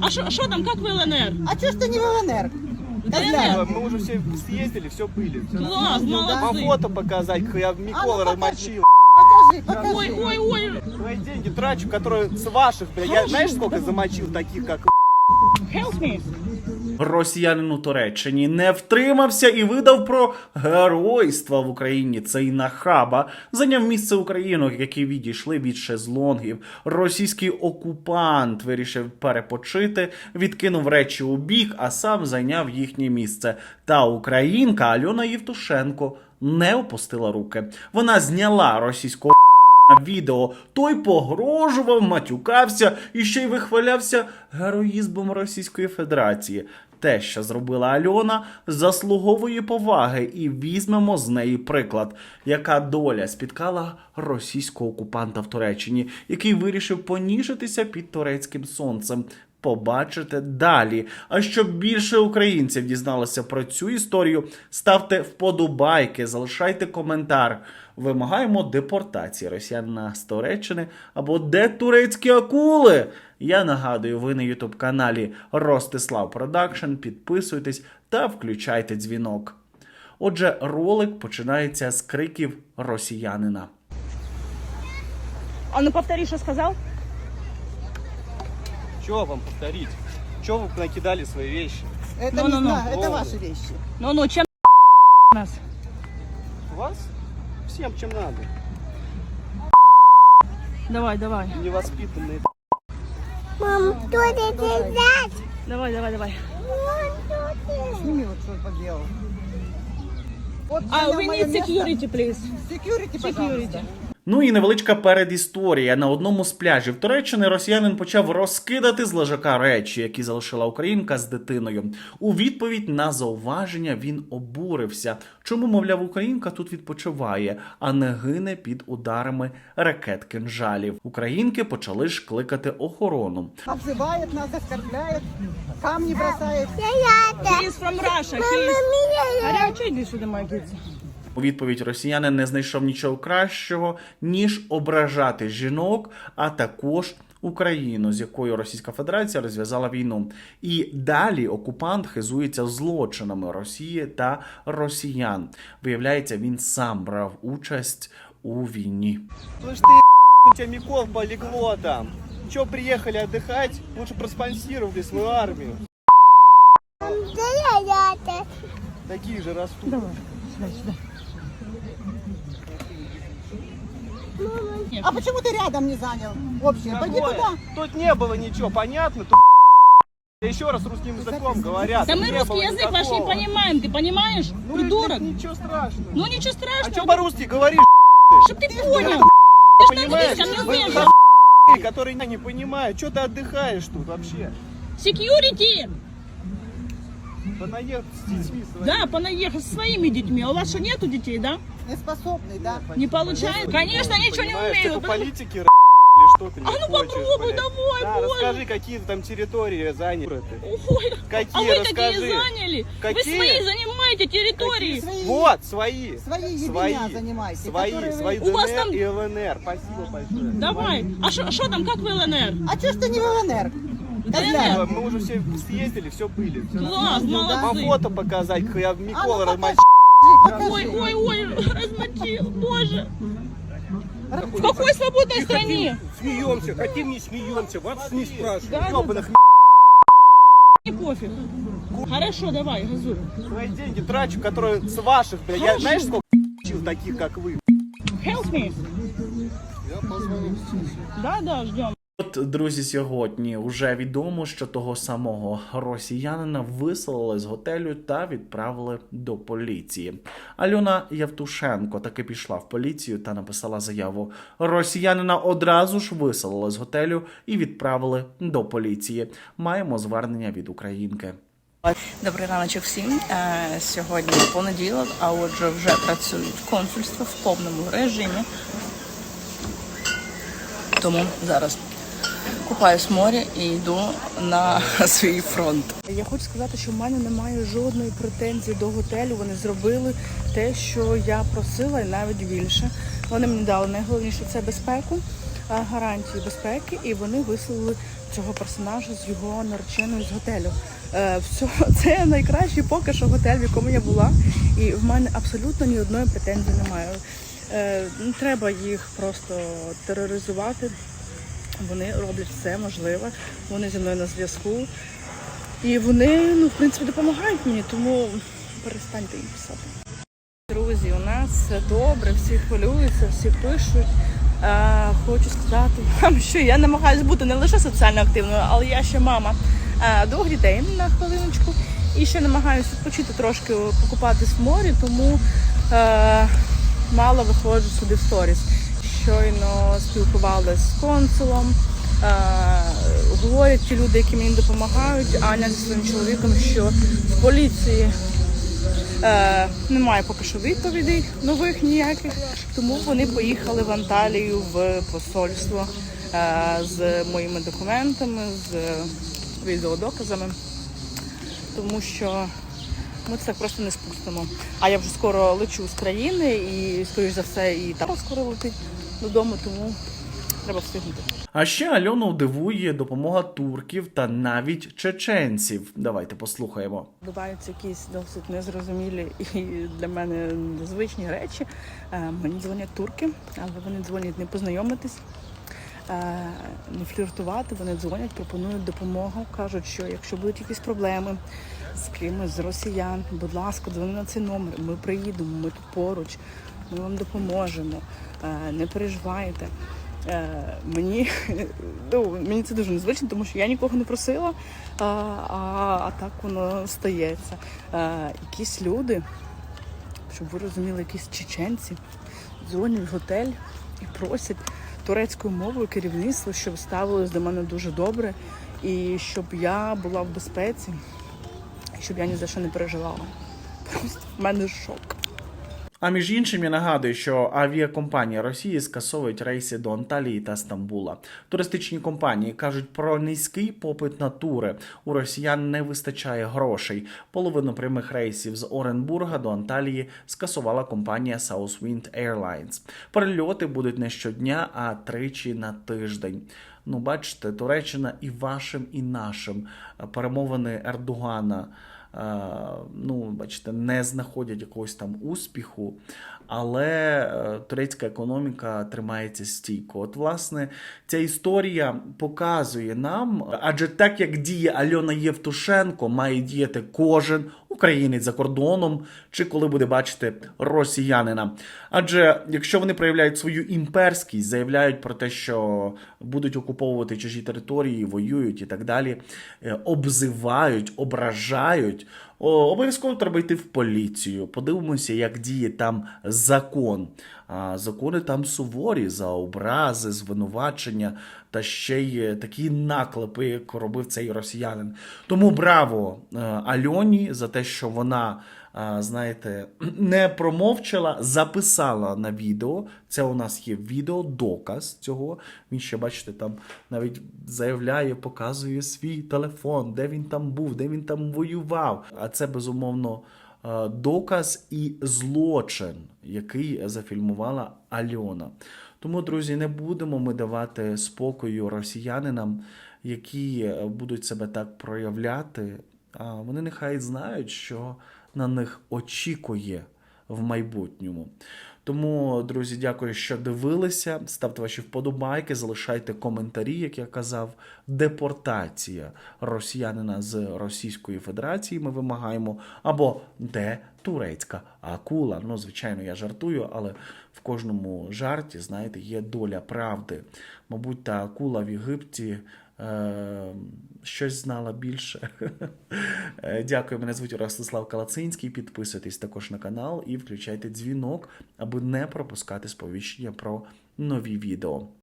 А що що там, як в ЛНР? А что ж ты не в ЛНР? ДНР? Мы уже все съездили, все были. Всё Клас, нормально. Вам молодцы. фото показать, как я Микола покажи. размочил. Покажи, покажи. Ой, ой, ой, Твои деньги трачу, которые с ваших, бля. Я знаешь, сколько замочил таких, как help me. Росіянин у Туреччині не втримався і видав про геройство в Україні. Цей нахаба зайняв місце українок, які відійшли від шезлонгів. Російський окупант вирішив перепочити, відкинув речі у бік, а сам зайняв їхнє місце. Та українка Альона Євтушенко не опустила руки. Вона зняла російського відео. Той погрожував, матюкався і ще й вихвалявся героїзмом Російської Федерації. Те, що зробила Альона, заслуговує поваги, і візьмемо з неї приклад, яка доля спіткала російського окупанта в Туреччині, який вирішив поніжитися під турецьким сонцем. Побачите далі. А щоб більше українців дізналося про цю історію, ставте вподобайки, залишайте коментар Вимагаємо депортації росіянина з Туреччини або де турецькі акули. Я нагадую, ви на ютуб каналі Ростислав Продакшн. Підписуйтесь та включайте дзвінок. Отже, ролик починається з криків росіянина. А ну повтори, що сказав? Что вам повторить? Что вы накидали свои вещи? Это Ну, не ну, ну. знаю, это О. ваши вещи. Ну ну, чим нас? У вас? Всем чем надо. Давай, давай. Невоспитанные. Давай, давай, давай. Сними вот что поделал. Вот А, we need security, please. Security, пожалуйста. Ну і невеличка передісторія. На одному з пляжів Туреччини росіянин почав розкидати з лежака речі, які залишила українка з дитиною. У відповідь на зауваження він обурився. Чому, мовляв, українка тут відпочиває, а не гине під ударами ракет кинжалів. Українки почали ж кликати охорону. Обзывает нас, оскорбляет, камни бросает. He is from Russia. He is... Гарячо, йди сюди, киця. У відповідь росіянин не знайшов нічого кращого, ніж ображати жінок, а також Україну, з якою Російська Федерація розв'язала війну. І далі окупант хизується злочинами Росії та росіян. Виявляється, він сам брав участь у війні. Слышь ты, у тебя Микол полегло там. Че, приехали отдыхать? Лучше проспонсировали свою армию. Такие же растут. Давай, сюди, сюди. А почему ты рядом не занял? Общее, пойди Какое? туда. Тут не было ничего, понятно? Тут еще раз русским языком говорят. Да мы не русский язык ваш не понимаем, ты понимаешь? Ну, Придурок. Ничего страшного. Ну ничего а страшного. что по-русски говоришь? Чтоб ты понял. Ты что Понимаешь? английском не Вы умеешь? за***ь, которые не понимают, что ты отдыхаешь тут вообще? Security. Понаехать с детьми своими. Да, понаехать со своими детьми. А у вас что, нету детей, да? Неспособный, да? Не получается? Конечно, ничего не Понимаешь, ты умеют. по политике или что ты не А ну хочешь, попробуй, блядь? давай, Да, боже. расскажи, какие там территории заняты. Ой, Какие, а вы расскажи. какие заняли? Вы Какие? свои занимаете территории. Свои, Вот, свои. свои Свои. ебеня занимайте. Свои, которые вы- свои У вас ДНР там- и ЛНР. Спасибо большое. Давай. А что там, как в ЛНР? А что ж ты не в ЛНР? Мы уже все съездили, все были. Всё Класс, нормально. Вам молодцы. фото показать, как я Микола ну, размочил. Покажи. Ой, ой, ой, размочил, боже. В какой свободной стране? Смеемся, хотим не смеемся, вас не спрашивают. Не пофиг. Хорошо, давай, газуй. Свои деньги трачу, которые с ваших, бля. Я знаешь, сколько таких, как вы? Help me. Да, да, ждем. От, друзі, сьогодні вже відомо, що того самого росіянина виселили з готелю та відправили до поліції. Альона Явтушенко таки пішла в поліцію та написала заяву. Росіянина одразу ж виселили з готелю і відправили до поліції. Маємо звернення від українки. Добрий раночок всім. Е, Сьогодні понеділок, а отже, вже працюють консульства в повному режимі. Тому зараз купаюсь в морі і йду на свій фронт. Я хочу сказати, що в мене немає жодної претензії до готелю. Вони зробили те, що я просила, і навіть більше. Вони мені дали найголовніше це безпеку. гарантії безпеки, і вони виселили цього персонажа з його нареченою з готелю. Е, все, це найкращий поки що готель, в якому я була, і в мене абсолютно ні одної претензії немає. Е, не треба їх просто тероризувати. Вони роблять все можливе, вони зі мною на зв'язку. І вони, ну, в принципі, допомагають мені, тому перестаньте їм писати. Друзі, у нас все добре, всі хвилюються, всі пишуть. Е, хочу сказати вам, що я намагаюся бути не лише соціально активною, але я ще мама е, двох дітей на хвилиночку. І ще намагаюся відпочити трошки, покупатись в морі, тому е, мало виходжу сюди в сторіс. Щойно спілкувалася з консулом. Е, говорять ті люди, які мені допомагають, Аня зі своїм чоловіком, що в поліції Е, немає поки що відповідей нових ніяких, тому вони поїхали в Анталію в посольство е, з моїми документами, з відеодоказами, тому що ми це просто не спустимо. А я вже скоро лечу з країни і, скоріш за все, і там скоро летить додому, тому треба встигнути. А ще Альону дивує допомога турків та навіть чеченців. Давайте послухаємо. Відбуваються якісь досить незрозумілі і для мене незвичні речі. Е, Мені дзвонять турки, але вони дзвонять не познайомитись, е, не фліртувати. Вони дзвонять, пропонують допомогу. кажуть, що якщо будуть якісь проблеми з кимось з росіян, будь ласка, дзвони на цей номер. Ми приїдемо, ми тут поруч, ми вам допоможемо. Е, Не переживайте. Е, Мені, ну, мені це дуже незвично, тому що я нікого не просила, а, а, а так воно стається. Е, якісь люди, щоб ви розуміли, якісь чеченці дзвонять в готель і просять турецькою мовою керівництво, щоб ставилось до мене дуже добре і щоб я була в безпеці, і щоб я ні за що не переживала. Просто в мене шок. А між іншим я нагадую, що авіакомпанії Росії скасовують рейси до Анталії та Стамбула. Туристичні компанії кажуть про низький попит на тури. У росіян не вистачає грошей. Половину прямих рейсів з Оренбурга до Анталії скасувала компанія Southwind Airlines. Перельоти будуть не щодня, а тричі на тиждень. Ну, бачите, Туреччина і вашим, і нашим перемовини Ердогана ну, бачите, не знаходять якогось там успіху, але е, турецька економіка тримається стійко. От, власне, ця історія показує нам, адже так як діє Альона Євтушенко, має діяти кожен українець за кордоном, чи коли буде бачити росіянина. Адже якщо вони проявляють свою імперськість, заявляють про те, що будуть окуповувати чужі території, воюють і так далі, е, обзивають, ображають. Обов'язково треба йти в поліцію. Подивимося, як діє там закон. Закони там суворі за образи, звинувачення та ще й такі наклепи, як робив цей росіянин. Тому браво е, Альоні за те, що вона. Знаєте, не промовчала, записала на відео. Це у нас є відео, доказ цього. Він ще, бачите, там навіть заявляє, показує свій телефон, де він там був, де він там воював. А це безумовно е, доказ і злочин, який зафільмувала Альона. Тому, друзі, не будемо ми давати спокою росіянинам, які е, будуть себе так проявляти. Вони нехай знають, що на них очікує в майбутньому. Тому, друзі, дякую, що дивилися. Ставте ваші вподобайки, залишайте коментарі, як я казав. Депортація росіянина з Російської Федерації ми вимагаємо. Або де турецька акула. Ну, звичайно, я жартую, але в кожному жарті, знаєте, є доля правди. Мабуть, та акула в Єгипті. Е, щось знала більше. Е, Дякую, мене звуть Ростислав Калацинський. Підписуйтесь також на канал і включайте дзвінок, аби не пропускати сповіщення про нові відео.